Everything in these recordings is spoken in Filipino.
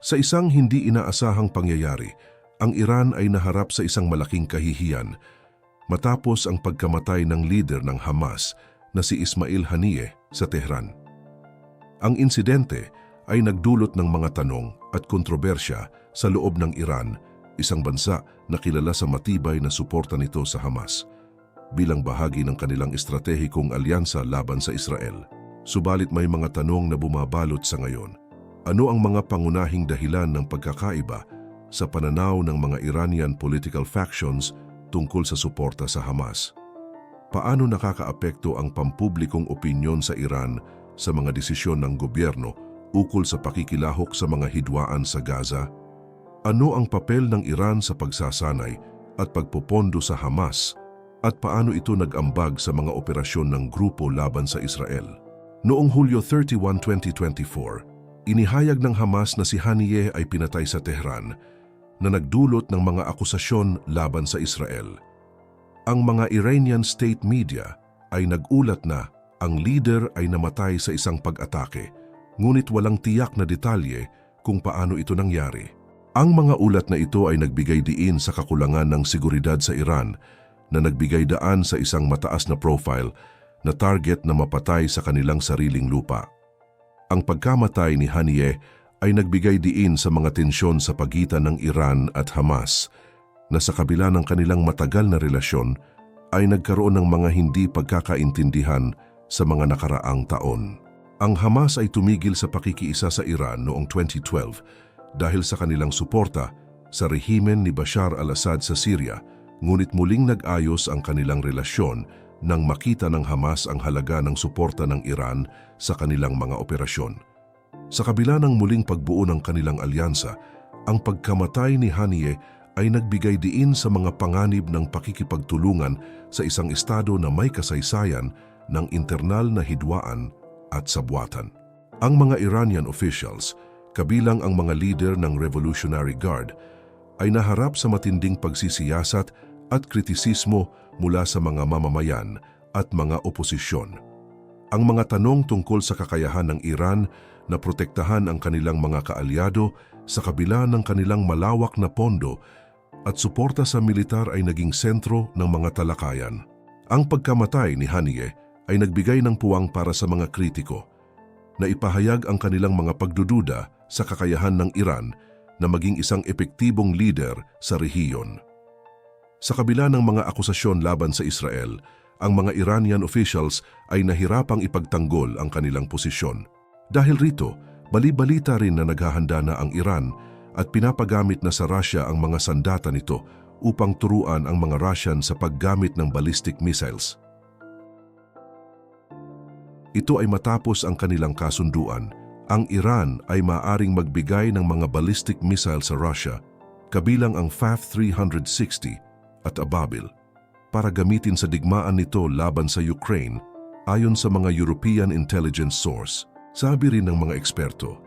Sa isang hindi inaasahang pangyayari, ang Iran ay naharap sa isang malaking kahihiyan matapos ang pagkamatay ng leader ng Hamas na si Ismail Haniyeh sa Tehran. Ang insidente ay nagdulot ng mga tanong at kontrobersya sa loob ng Iran, isang bansa na kilala sa matibay na suporta nito sa Hamas bilang bahagi ng kanilang estratehikong alyansa laban sa Israel. Subalit may mga tanong na bumabalot sa ngayon. Ano ang mga pangunahing dahilan ng pagkakaiba sa pananaw ng mga Iranian political factions tungkol sa suporta sa Hamas? Paano nakakaapekto ang pampublikong opinyon sa Iran sa mga desisyon ng gobyerno ukol sa pakikilahok sa mga hidwaan sa Gaza? Ano ang papel ng Iran sa pagsasanay at pagpopondo sa Hamas at paano ito nag-ambag sa mga operasyon ng grupo laban sa Israel? Noong Hulyo 31, 2024, inihayag ng Hamas na si Haniyeh ay pinatay sa Tehran na nagdulot ng mga akusasyon laban sa Israel. Ang mga Iranian state media ay nagulat na ang leader ay namatay sa isang pag-atake, ngunit walang tiyak na detalye kung paano ito nangyari. Ang mga ulat na ito ay nagbigay diin sa kakulangan ng seguridad sa Iran na nagbigay daan sa isang mataas na profile na target na mapatay sa kanilang sariling lupa. Ang pagkamatay ni Haniyeh ay nagbigay diin sa mga tensyon sa pagitan ng Iran at Hamas na sa kabila ng kanilang matagal na relasyon ay nagkaroon ng mga hindi pagkakaintindihan sa mga nakaraang taon. Ang Hamas ay tumigil sa pakikiisa sa Iran noong 2012 dahil sa kanilang suporta sa rehimen ni Bashar al-Assad sa Syria, ngunit muling nag-ayos ang kanilang relasyon nang makita ng Hamas ang halaga ng suporta ng Iran sa kanilang mga operasyon. Sa kabila ng muling pagbuo ng kanilang alyansa, ang pagkamatay ni Haniyeh ay nagbigay diin sa mga panganib ng pakikipagtulungan sa isang estado na may kasaysayan ng internal na hidwaan at sabwatan. Ang mga Iranian officials, kabilang ang mga leader ng Revolutionary Guard, ay naharap sa matinding pagsisiyasat at kritisismo mula sa mga mamamayan at mga oposisyon. Ang mga tanong tungkol sa kakayahan ng Iran na protektahan ang kanilang mga kaalyado sa kabila ng kanilang malawak na pondo at suporta sa militar ay naging sentro ng mga talakayan. Ang pagkamatay ni Haniyeh ay nagbigay ng puwang para sa mga kritiko na ipahayag ang kanilang mga pagdududa sa kakayahan ng Iran na maging isang epektibong leader sa rehiyon. Sa kabila ng mga akusasyon laban sa Israel, ang mga Iranian officials ay nahirapang ipagtanggol ang kanilang posisyon. Dahil rito, bali-balita rin na naghahanda na ang Iran at pinapagamit na sa Russia ang mga sandata nito upang turuan ang mga Russian sa paggamit ng ballistic missiles. Ito ay matapos ang kanilang kasunduan. Ang Iran ay maaring magbigay ng mga ballistic missile sa Russia, kabilang ang FAF-360 at Ababil para gamitin sa digmaan nito laban sa Ukraine ayon sa mga European intelligence source. Sabi rin ng mga eksperto,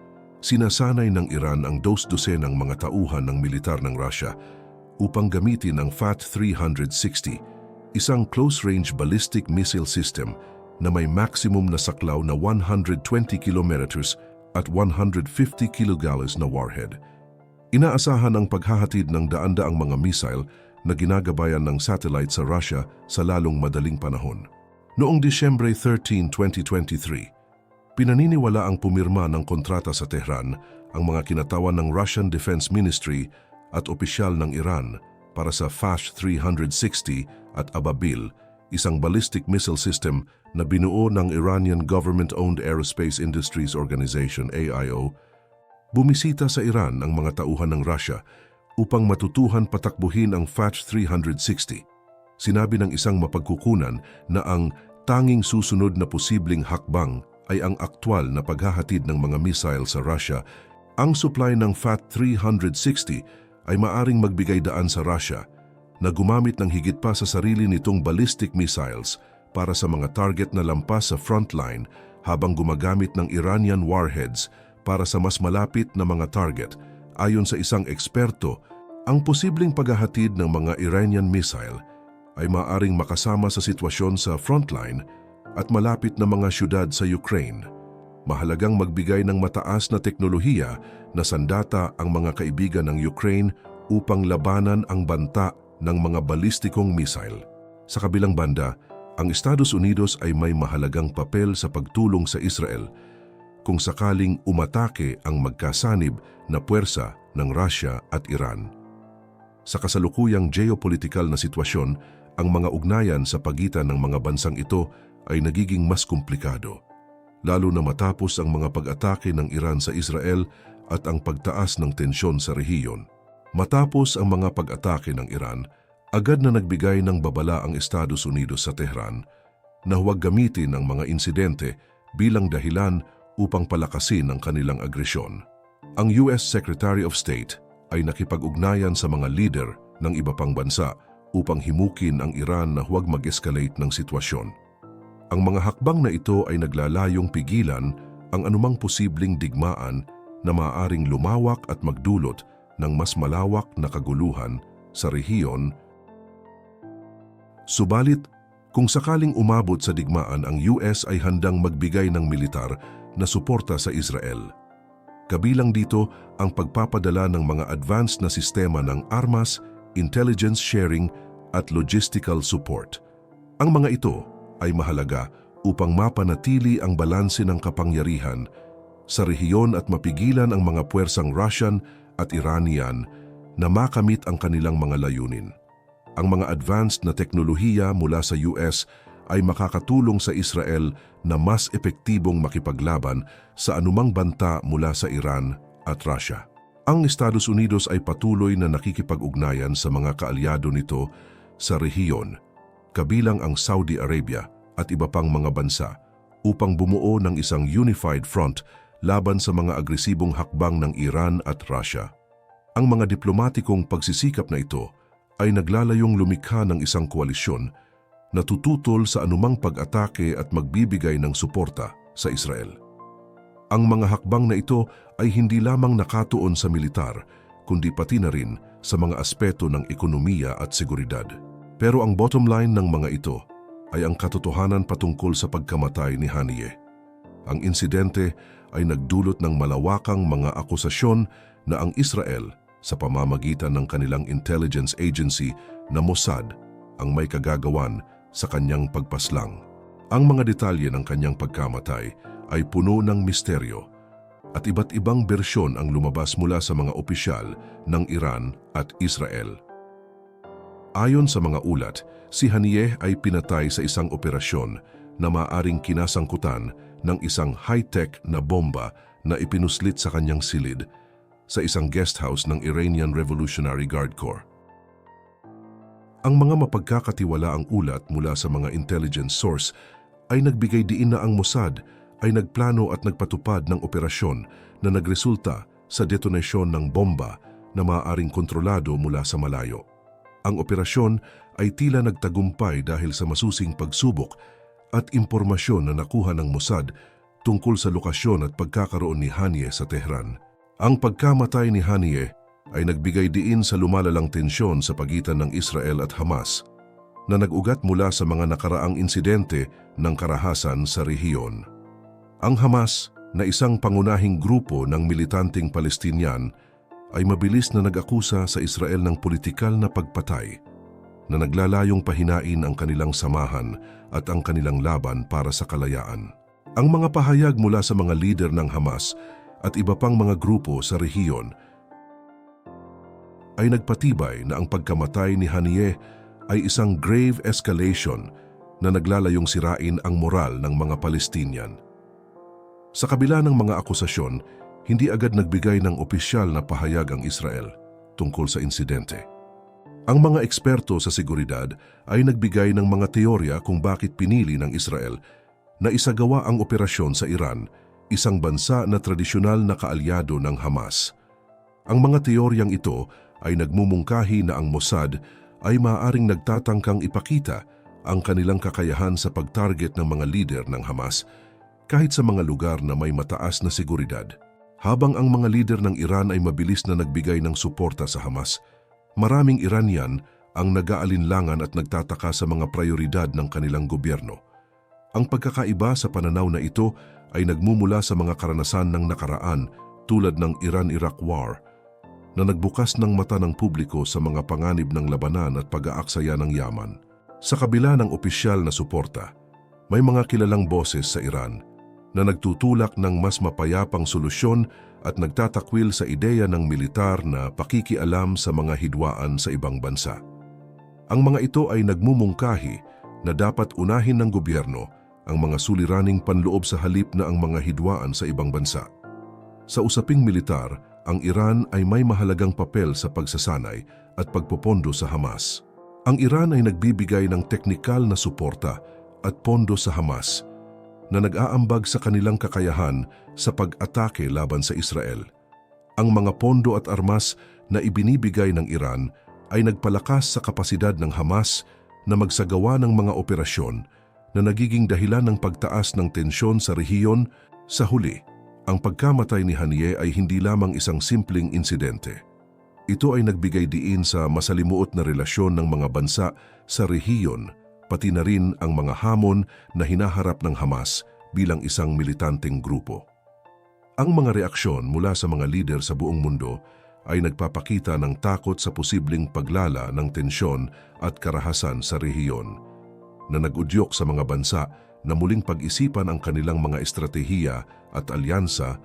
sinasanay ng Iran ang dos-dosenang mga tauhan ng militar ng Russia upang gamitin ang FAT-360, isang close-range ballistic missile system na may maximum na saklaw na 120 kilometers at 150 kilogallons na warhead. Inaasahan ang paghahatid ng daan-daang mga missile na ginagabayan ng satellite sa Russia sa lalong madaling panahon. Noong Disyembre 13, 2023, pinaniniwala ang pumirma ng kontrata sa Tehran ang mga kinatawan ng Russian Defense Ministry at opisyal ng Iran para sa FASH 360 at Ababil, isang ballistic missile system na binuo ng Iranian Government-Owned Aerospace Industries Organization AIO. Bumisita sa Iran ang mga tauhan ng Russia upang matutuhan patakbuhin ang FATS 360. Sinabi ng isang mapagkukunan na ang tanging susunod na posibleng hakbang ay ang aktwal na paghahatid ng mga missile sa Russia. Ang supply ng FAT 360 ay maaring magbigay daan sa Russia na gumamit ng higit pa sa sarili nitong ballistic missiles para sa mga target na lampas sa frontline habang gumagamit ng Iranian warheads para sa mas malapit na mga target Ayon sa isang eksperto, ang posibleng paghahatid ng mga Iranian missile ay maaring makasama sa sitwasyon sa frontline at malapit na mga syudad sa Ukraine. mahalagang magbigay ng mataas na teknolohiya na sandata ang mga kaibigan ng Ukraine upang labanan ang banta ng mga balistikong missile. Sa kabilang banda, ang Estados Unidos ay may mahalagang papel sa pagtulong sa Israel kung sakaling umatake ang magkasanib na puwersa ng Russia at Iran. Sa kasalukuyang geopolitikal na sitwasyon, ang mga ugnayan sa pagitan ng mga bansang ito ay nagiging mas komplikado, lalo na matapos ang mga pag-atake ng Iran sa Israel at ang pagtaas ng tensyon sa rehiyon. Matapos ang mga pag-atake ng Iran, agad na nagbigay ng babala ang Estados Unidos sa Tehran na huwag gamitin ang mga insidente bilang dahilan upang palakasin ang kanilang agresyon. Ang US Secretary of State ay nakipag-ugnayan sa mga leader ng iba pang bansa upang himukin ang Iran na huwag mag-escalate ng sitwasyon. Ang mga hakbang na ito ay naglalayong pigilan ang anumang posibleng digmaan na maaaring lumawak at magdulot ng mas malawak na kaguluhan sa rehiyon. Subalit, kung sakaling umabot sa digmaan ang US ay handang magbigay ng militar na suporta sa Israel. Kabilang dito ang pagpapadala ng mga advanced na sistema ng armas, intelligence sharing at logistical support. Ang mga ito ay mahalaga upang mapanatili ang balanse ng kapangyarihan sa rehiyon at mapigilan ang mga puwersang Russian at Iranian na makamit ang kanilang mga layunin. Ang mga advanced na teknolohiya mula sa US ay makakatulong sa Israel na mas epektibong makipaglaban sa anumang banta mula sa Iran at Russia. Ang Estados Unidos ay patuloy na nakikipag-ugnayan sa mga kaalyado nito sa rehiyon, kabilang ang Saudi Arabia at iba pang mga bansa, upang bumuo ng isang unified front laban sa mga agresibong hakbang ng Iran at Russia. Ang mga diplomatikong pagsisikap na ito ay naglalayong lumikha ng isang koalisyon na tututol sa anumang pag-atake at magbibigay ng suporta sa Israel. Ang mga hakbang na ito ay hindi lamang nakatuon sa militar, kundi pati na rin sa mga aspeto ng ekonomiya at seguridad. Pero ang bottom line ng mga ito ay ang katotohanan patungkol sa pagkamatay ni Haniyeh. Ang insidente ay nagdulot ng malawakang mga akusasyon na ang Israel sa pamamagitan ng kanilang intelligence agency na Mossad ang may kagagawan sa kanyang pagpaslang. Ang mga detalye ng kanyang pagkamatay ay puno ng misteryo at iba't ibang bersyon ang lumabas mula sa mga opisyal ng Iran at Israel. Ayon sa mga ulat, si Haniyeh ay pinatay sa isang operasyon na maaring kinasangkutan ng isang high-tech na bomba na ipinuslit sa kanyang silid sa isang guest house ng Iranian Revolutionary Guard Corps. Ang mga mapagkakatiwalaang ulat mula sa mga intelligence source ay nagbigay diin na ang Mossad ay nagplano at nagpatupad ng operasyon na nagresulta sa detonasyon ng bomba na maaaring kontrolado mula sa malayo. Ang operasyon ay tila nagtagumpay dahil sa masusing pagsubok at impormasyon na nakuha ng Mossad tungkol sa lokasyon at pagkakaroon ni Haniyeh sa Tehran. Ang pagkamatay ni Haniyeh ay nagbigay diin sa lumalalang tensyon sa pagitan ng Israel at Hamas na nag-ugat mula sa mga nakaraang insidente ng karahasan sa rehiyon. Ang Hamas, na isang pangunahing grupo ng militanteng Palestinian, ay mabilis na nag-akusa sa Israel ng politikal na pagpatay na naglalayong pahinain ang kanilang samahan at ang kanilang laban para sa kalayaan. Ang mga pahayag mula sa mga lider ng Hamas at iba pang mga grupo sa rehiyon ay nagpatibay na ang pagkamatay ni Haniyeh ay isang grave escalation na naglalayong sirain ang moral ng mga Palestinian. Sa kabila ng mga akusasyon, hindi agad nagbigay ng opisyal na pahayag ang Israel tungkol sa insidente. Ang mga eksperto sa seguridad ay nagbigay ng mga teorya kung bakit pinili ng Israel na isagawa ang operasyon sa Iran, isang bansa na tradisyonal na kaalyado ng Hamas. Ang mga teoryang ito ay nagmumungkahi na ang Mossad ay maaaring nagtatangkang ipakita ang kanilang kakayahan sa pagtarget ng mga lider ng Hamas kahit sa mga lugar na may mataas na seguridad. Habang ang mga lider ng Iran ay mabilis na nagbigay ng suporta sa Hamas, maraming Iranian ang nag-aalinlangan at nagtataka sa mga prioridad ng kanilang gobyerno. Ang pagkakaiba sa pananaw na ito ay nagmumula sa mga karanasan ng nakaraan tulad ng Iran-Iraq War na nagbukas ng mata ng publiko sa mga panganib ng labanan at pag-aaksaya ng yaman. Sa kabila ng opisyal na suporta, may mga kilalang boses sa Iran na nagtutulak ng mas mapayapang solusyon at nagtatakwil sa ideya ng militar na pakikialam sa mga hidwaan sa ibang bansa. Ang mga ito ay nagmumungkahi na dapat unahin ng gobyerno ang mga suliraning panloob sa halip na ang mga hidwaan sa ibang bansa. Sa usaping militar, ang Iran ay may mahalagang papel sa pagsasanay at pagpopondo sa Hamas. Ang Iran ay nagbibigay ng teknikal na suporta at pondo sa Hamas na nag-aambag sa kanilang kakayahan sa pag-atake laban sa Israel. Ang mga pondo at armas na ibinibigay ng Iran ay nagpalakas sa kapasidad ng Hamas na magsagawa ng mga operasyon na nagiging dahilan ng pagtaas ng tensyon sa rehiyon sa huli. Ang pagkamatay ni Haniyeh ay hindi lamang isang simpleng insidente. Ito ay nagbigay diin sa masalimuot na relasyon ng mga bansa sa rehiyon, pati na rin ang mga hamon na hinaharap ng Hamas bilang isang militanteng grupo. Ang mga reaksyon mula sa mga lider sa buong mundo ay nagpapakita ng takot sa posibleng paglala ng tensyon at karahasan sa rehiyon na nagudyok sa mga bansa na muling pag-isipan ang kanilang mga estratehiya at alyansa